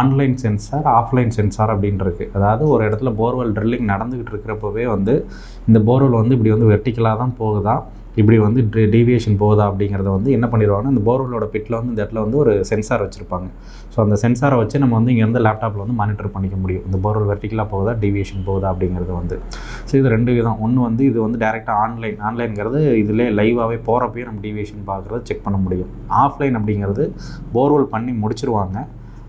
Online sensor offline sensor அப்படின்னு இருக்குது அதாவது ஒரு இடத்துல போர்வெல் ட்ரில்லிங் நடந்துக்கிட்டு இருக்கிறப்பவே வந்து இந்த போர்வெல் வந்து இப்படி வந்து வெர்டிக்கலாக தான் போகுதா? இப்படி வந்து டீவியேஷன் போகுதா அப்படிங்கிறத வந்து என்ன பண்ணிடுவாங்கன்னா இந்த போர்வெலோட பிட்டில் வந்து இந்த இடத்துல வந்து ஒரு சென்சார் வச்சுருப்பாங்க. ஸோ அந்த சென்சாரை வச்சு நம்ம வந்து இங்கேருந்து லேப்டாப்பில் வந்து மானிட்டர் பண்ணிக்க முடியும். இந்த போர்வெல் வெர்டிக்கலாக போகுதா டீவியேஷன் போகுதா அப்படிங்கிறது வந்து. ஸோ இது ரெண்டு விதம். ஒன்று வந்து இது வந்து டேரெக்டாக ஆன்லைன் ஆன்லைன்ங்கிறது இதிலே லைவாகவே போகிறப்பயே நம்ம டீவியேஷன் பார்க்குறத செக் பண்ண முடியும். ஆஃப்லைன் அப்படிங்கிறது போர்வெல் பண்ணி முடிச்சிருவாங்க.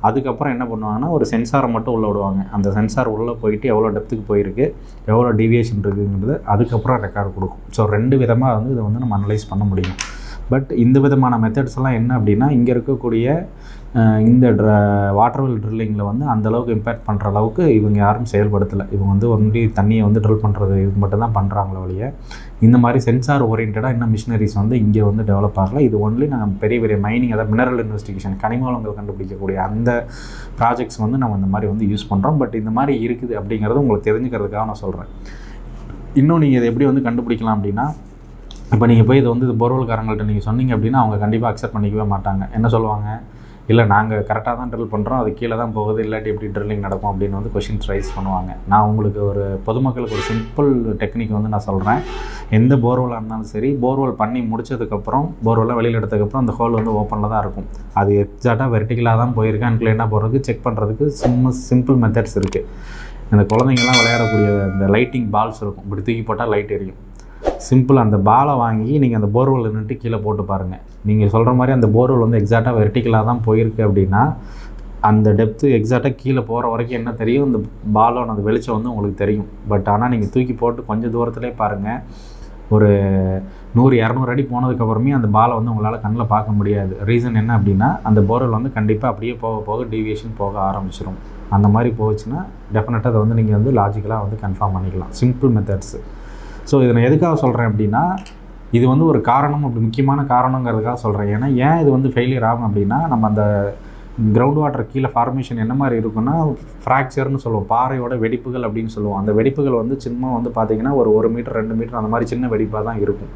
அதுக்கப்புறம் என்ன பண்ணுவாங்கன்னா ஒரு சென்சாரை மட்டும் உள்ளே விடுவாங்க. அந்த சென்சார் உள்ளே போயிட்டு எவ்வளோ டெப்த்துக்கு போயிருக்கு எவ்வளோ டீவியேஷன் இருக்குங்கிறது அதுக்கப்புறம் ரெக்கார்டு கொடுக்கும். ஸோ ரெண்டு விதமாக வந்து இதை வந்து நம்ம அனலைஸ் பண்ண முடியும். பட் இந்த விதமான மெத்தட்ஸ் எல்லாம் என்ன அப்படின்னா இங்கே இருக்கக்கூடிய இந்த ட்ர வாட்டர்வெல் ட்ரில்லிங்கில் வந்து அந்த அளவுக்கு இம்பேக்ட் பண்ணுற அளவுக்கு இவங்க யாரும் செயல்படுத்தலை. இவங்க வந்து ஒன்லி தண்ணியை வந்து ட்ரில் பண்ணுறது இது மட்டும் தான் பண்ணுறாங்களே ஒழிய இந்த மாதிரி சென்சார் ஓரியன்டாக இன்னும் மிஷினரிஸ் வந்து இங்கே வந்து டெவலப் ஆகல. இது ஒன்லி நாங்கள் பெரிய பெரிய மைனிங் அதாவது மினரல் இன்வெஸ்டிகேஷன் கனிம வளங்கள் கண்டுபிடிக்கக்கூடிய அந்த ப்ராஜெக்ட்ஸ் வந்து நம்ம இந்த மாதிரி வந்து யூஸ் பண்ணுறோம் பட் இந்த மாதிரி இருக்குது அப்படிங்கிறது உங்களுக்கு தெரிஞ்சுக்கிறதுக்காக நான் சொல்கிறேன் இன்னும் நீங்கள் இதை எப்படி வந்து கண்டுபிடிக்கலாம் அப்படின்னா இப்போ நீங்கள் போய் இது வந்து இது பொருள்காரங்கள்ட்ட நீங்கள் சொன்னீங்க அப்படின்னா அவங்க கண்டிப்பாக அக்செப்ட் பண்ணிக்கவே மாட்டாங்க. என்ன சொல்லுவாங்க? இல்லை நாங்கள் கரெக்டாக தான் ட்ரில் பண்ணுறோம் அது கீழே தான் போகுது. இல்லாட்டி எப்படி ட்ரில்லிங் நடக்கும்? அப்படின்னு வந்து கொஷின்ஸ் ரைஸ் பண்ணுவாங்க. நான் உங்களுக்கு ஒரு பொதுமக்களுக்கு ஒரு சிம்பிள் டெக்னிக் வந்து நான் சொல்கிறேன் எந்த போர்வெலாக இருந்தாலும் சரி போர்வெல் பண்ணி முடிச்சதுக்கப்புறம் போர்வெல்லாம் வெளியில் எடுத்ததுக்கப்புறம் அந்த ஹோல் வந்து ஓப்பனில் தான் இருக்கும். அது எக்ஸாக்டாக வெர்டிகலாக தான் போயிருக்கா. இன்க்ளைண்டாக போகிறதுக்கு செக் பண்ணுறதுக்கு சிம்ம சிம்பிள் மெத்தட்ஸ் இருக்குது இந்த குழந்தைங்கள்லாம் விளையாடக்கூடிய இந்த லைட்டிங் பால்ஸ் இருக்கும். இப்படி தூக்கி போட்டால் லைட் எரியும். சிம்பிள் அந்த பாலை வாங்கி நீங்கள் அந்த போர்வெல் நின்றுட்டு கீழே போட்டு பாருங்கள் நீங்கள் சொல்கிற மாதிரி அந்த போர்வெல் வந்து எக்ஸாக்டாக வெர்டிக்கலாக தான் போயிருக்கு அப்படின்னா அந்த டெப்த்து எக்ஸாக்டாக கீழே போகிற வரைக்கும் என்ன தெரியும்? அந்த பாலோட அந்த வெளிச்சம் வந்து உங்களுக்கு தெரியும். பட் ஆனால் நீங்கள் தூக்கி போட்டு கொஞ்சம் தூரத்துலேயே பாருங்கள் ஒரு நூறு இரநூறு அடி போனதுக்கப்புறமே அந்த பாலை வந்து உங்களால் கண்ணில் பார்க்க முடியாது. ரீசன் என்ன அப்படின்னா அந்த போர்வெல் வந்து கண்டிப்பாக அப்படியே போக போக டீவியேஷன் போக ஆரம்பிச்சிடும் அந்த மாதிரி போச்சுன்னா டெஃபினட்டாக அதை வந்து நீங்கள் வந்து லாஜிக்கலாக வந்து கன்ஃபார்ம் பண்ணிக்கலாம். சிம்பிள் மெத்தட்ஸு ஸோ இதை நான் எதுக்காக சொல்கிறேன் அப்படின்னா இது வந்து ஒரு காரணம் அப்படி முக்கியமான காரணங்கிறதுக்காக சொல்கிறேன் ஏன்னா ஏன் இது வந்து ஃபெயிலியர் ஆகும் அப்படின்னா நம்ம அந்த கிரவுண்ட் வாட்டர் கீழே ஃபார்மேஷன் என்ன மாதிரி இருக்குன்னா ஃப்ராக்சர்னு சொல்லுவோம். பாறையோட வெடிப்புகள் அப்படின்னு சொல்லுவோம். அந்த வெடிப்புகள் வந்து சின்ன வந்து பார்த்தீங்கன்னா ஒரு ஒரு மீட்டர் ரெண்டு மீட்டர் அந்த மாதிரி சின்ன வெடிப்பாக தான் இருக்கும்.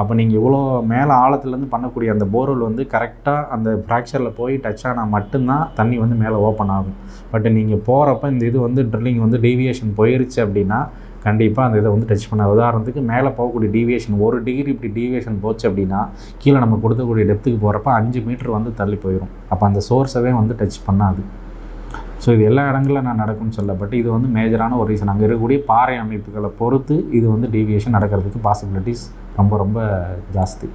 அப்போ நீங்கள் இவ்வளோ மேலே ஆழத்துலேருந்து பண்ணக்கூடிய அந்த போர்வெல் வந்து கரெக்டாக அந்த ஃப்ராக்சரில் போய் டச் ஆனால் மட்டும்தான் தண்ணி வந்து மேலே ஓப்பன் ஆகும். பட் நீங்கள் போகிறப்ப இந்த இது வந்து ட்ரில்லிங் வந்து டீவியேஷன் போயிருச்சு அப்படின்னா கண்டிப்பாக அந்த இதை வந்து டச் பண்ண. உதாரணத்துக்கு மேலே போகக்கூடிய டீவியேஷன் ஒரு டிகிரி இப்படி டீவியேஷன் போச்சு அப்படின்னா கீழே நம்ம கொடுக்கக்கூடிய டெப்த்துக்கு போகிறப்ப அஞ்சு மீட்டர் வந்து தள்ளி போயிடும் அப்போ அந்த சோர்ஸவே வந்து டச் பண்ணாது. ஸோ இது எல்லா இடங்களிலும் நான் நடக்கும்னு சொல்ல பட் இது வந்து மேஜரான ஒரு ரீசன் அங்கே இருக்கக்கூடிய பாறை அமைப்புகளை பொறுத்து இது வந்து டீவியேஷன் நடக்கிறதுக்கு பாசிபிலிட்டிஸ் ரொம்ப ரொம்ப ஜாஸ்தி.